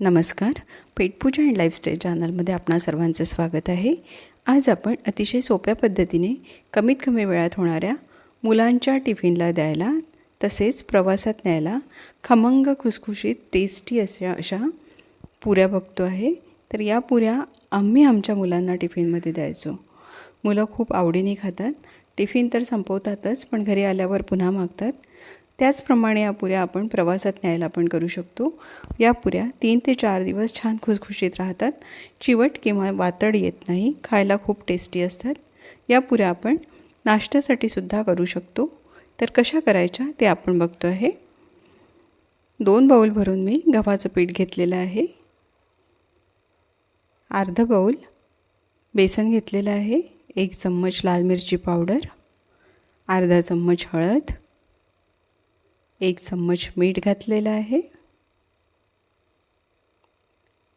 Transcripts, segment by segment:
नमस्कार. पेटपूजा and lifestyle चॅनलमध्ये आपणा सर्वांचे स्वागत आहे. आज आपण अतिशय सोप्या पद्धतीने कमीत कमी वेळात होणाऱ्या मुलांच्या टिफिनला द्यायला तसेच प्रवासात न्यायला खमंग खुसखुशीत टेस्टी अशा अशा पुऱ्या बघतो आहे. तर या पुऱ्या आम्ही आमच्या मुलांना टिफिनमध्ये द्यायचो. मुलं खूप आवडीने खातात. टिफिन तर संपवतातच पण घरी आल्यावर पुन्हा मागतात. त्याचप्रमाणे या पुऱ्या आपण प्रवासात न्यायला पण करू शकतो. या पुऱ्या तीन ते चार दिवस छान खुसखुशीत राहतात. चिवट किंवा वातड येत नाही खायला खूप टेस्टी असतात. या पुऱ्या आपण नाश्त्यासाठी सुद्धा करू शकतो. तर कशा करायच्या ते आपण बघतो आहे. दोन बाऊल भरून मी गव्हाचं पीठ घेतलेलं आहे. अर्ध बाऊल बेसन घेतलेलं आहे. एक चम्मच लाल मिरची पावडर. अर्धा चम्मच हळद. एक चम्मच मीठ घातलेलं आहे.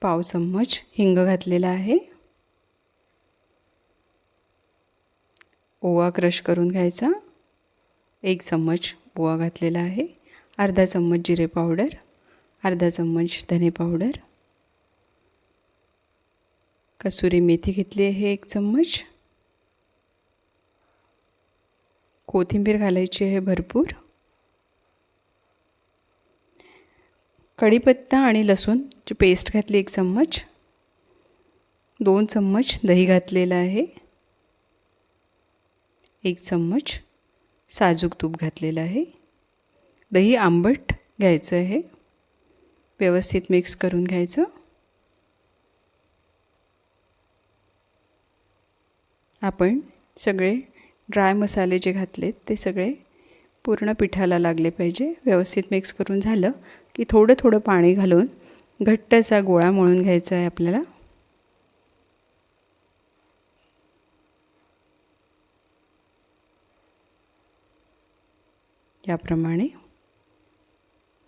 पाव चम्मच हिंग घातलेला आहे. ओवा क्रश करून घ्यायचा. एक चम्मच ओवा घातलेला आहे. अर्धा चम्मच जिरे पावडर अर्धा चम्मच धने पावडर. कसुरी मेथी घेतली आहे एक चम्मच. कोथिंबीर घालायची आहे भरपूर. कढीपत्ता आणि लसूणची पेस्ट घातली एक चम्मच. दोन चम्मच दही घातलेलं आहे. एक चम्मच साजूक तूप घातलेलं आहे. दही आंबट घ्यायचं आहे. व्यवस्थित मिक्स करून घ्यायचं. आपण सगळे ड्राय मसाले जे घातलेत ते सगळे पूर्ण पिठाला लागले पाहिजे. व्यवस्थित मिक्स करून झालं. की थोडं थोडं पाणी घालून घट्ट असा गोळा मळून घ्यायचा आहे आपल्याला. याप्रमाणे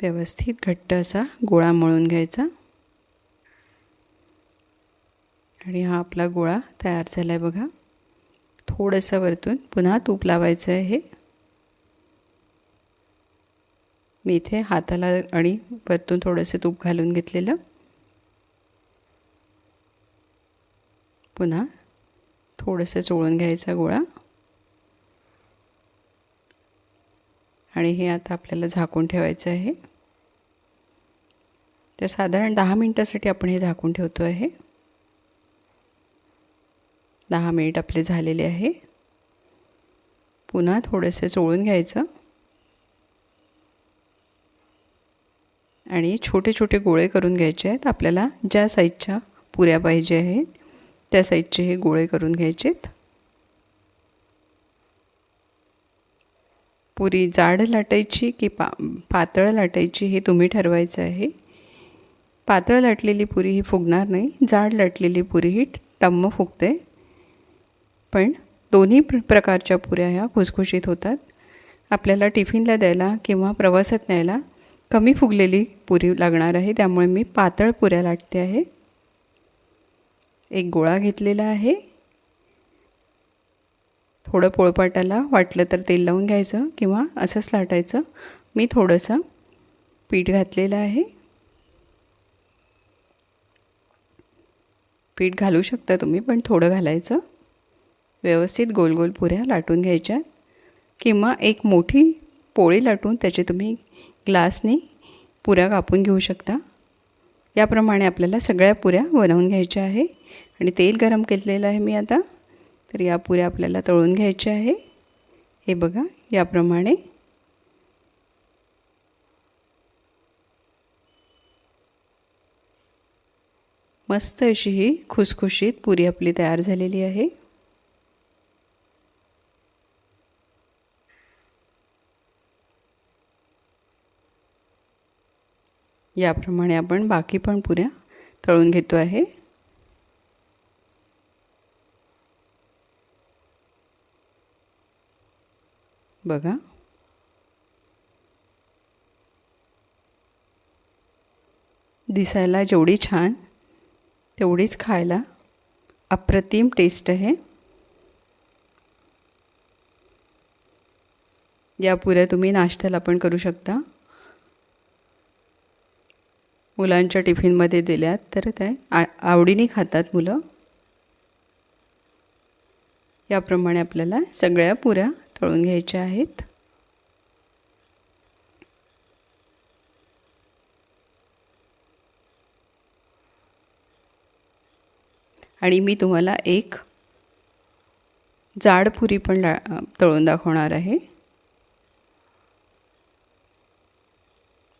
व्यवस्थित घट्ट असा गोळा मळून घ्यायचा. आणि हा आपला गोळा तयार झाला आहे बघा. थोडंसं वरतून पुन्हा तूप लावायचं आहे हे. मी इथे हाताला आणि वरतून थोडंसं तूप घालून घेतलेलं. पुन्हा थोडंसं चोळून घ्यायचा गोळा. आणि हे आता आपल्याला झाकून ठेवायचं आहे. तर साधारण दहा मिनटासाठी आपण हे झाकून ठेवतो आहे. दहा मिनिट आपले झालेले आहे. पुन्हा थोडंसं चोळून घ्यायचं. आणि छोटे छोटे गोळे करून घ्यायचे आहेत. आपल्याला ज्या साईजच्या पुऱ्या पाहिजे आहेत त्या साईजचे हे गोळे करून घ्यायचे आहेत. पुरी जाड लाटायची की पा पातळ लाटायची हे तुम्ही ठरवायचं आहे. पातळ लाटलेली पुरी ही फुगणार नाही. जाड लाटलेली पुरी ही टम्म फुगते. पण दोन्ही प्र प्रकारच्या पुऱ्या ह्या खुसखुशीत होतात. आपल्याला टिफिनला द्यायला किंवा प्रवासात न्यायला कमी फुगलेली पुरी लागणार आहे त्यामुळे मी पातळ पुऱ्या लाटते आहे. एक गोळा घेतलेला आहे. थोडं पोळपाटाला वाटलं तर तेल लावून घ्यायचं किंवा असंच लाटायचं. मी थोडंसं पीठ घातलेलं आहे. पीठ घालू शकता तुम्ही पण थोडं घालायचं. व्यवस्थित गोल गोल पुऱ्या लाटून घ्यायच्या. किंवा एक मोठी पोळी लाटून त्याचे तुम्ही ग्लासने पुऱ्या कापून घेऊ शकता. याप्रमाणे आपल्याला सगळ्या पुऱ्या बनवून घ्यायच्या आहे. आणि तेल गरम केलेलं आहे मी आता. तर या पुऱ्या आपल्याला तळून घ्यायच्या आहे. हे बघा याप्रमाणे. मस्त अशी ही खुसखुशीत पुरी आपली तयार झालेली आहे. याप्रमाणे आपण बाकी पण पुऱ्या तळून घेतो आहे. बघा. दिसायला जेवढी छान तेवढीच खायला अप्रतिम टेस्ट आहे. या पुऱ्या तुम्ही नाश्त्याला पण करू शकता. मुलांच्या टिफिनमध्ये दिल्यात तर ते आ आवडीने खातात मुलं. याप्रमाणे आपल्याला सगळ्या पुऱ्या तळून घ्यायच्या आहेत. आणि मी तुम्हाला एक जाड पुरी पण तळून दाखवणार आहे.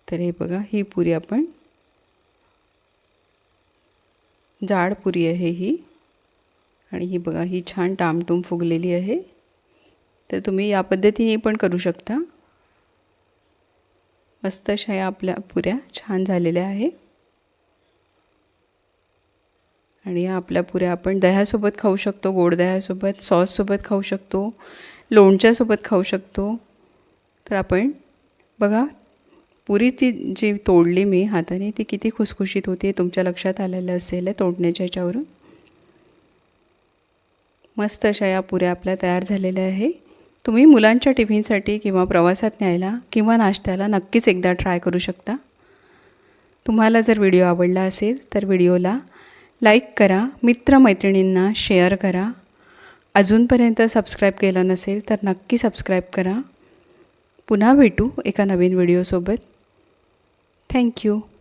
तर हे बघा ही पुरी आपण जाड पुरी आहे ही. आणि ही बघा ही छान टामटूम फुगलेली आहे. तर तुम्ही या पद्धतीने पण करू शकता. मस्त अशा या आपल्या पुऱ्या छान झालेल्या आहे. आणि या आपल्या पुऱ्या आपण दह्यासोबत खाऊ शकतो गोड दह्यासोबत सॉससोबत खाऊ शकतो लोणच्यासोबत खाऊ शकतो. तर आपण बघा पुरी ती जी तोडली मी हाताने ती किती खुसखुशीत होती तुमच्या लक्षात आलेलं असेल तोडण्याच्या ह्याच्यावरून मस्त अशा या पुऱ्या आपल्या तयार झालेल्या आहे. तुम्ही मुलांच्या टिफिनसाठी किंवा प्रवासात न्यायला किंवा नाश्त्याला नक्कीच एकदा ट्राय करू शकता. तुम्हाला जर व्हिडिओ आवडला असेल तर व्हिडिओला लाईक करा मित्रमैत्रिणींना शेअर करा. अजूनपर्यंत सबस्क्राईब केलं नसेल तर नक्की सबस्क्राईब करा. पुन्हा भेटू एका नवीन व्हिडिओसोबत. Thank you.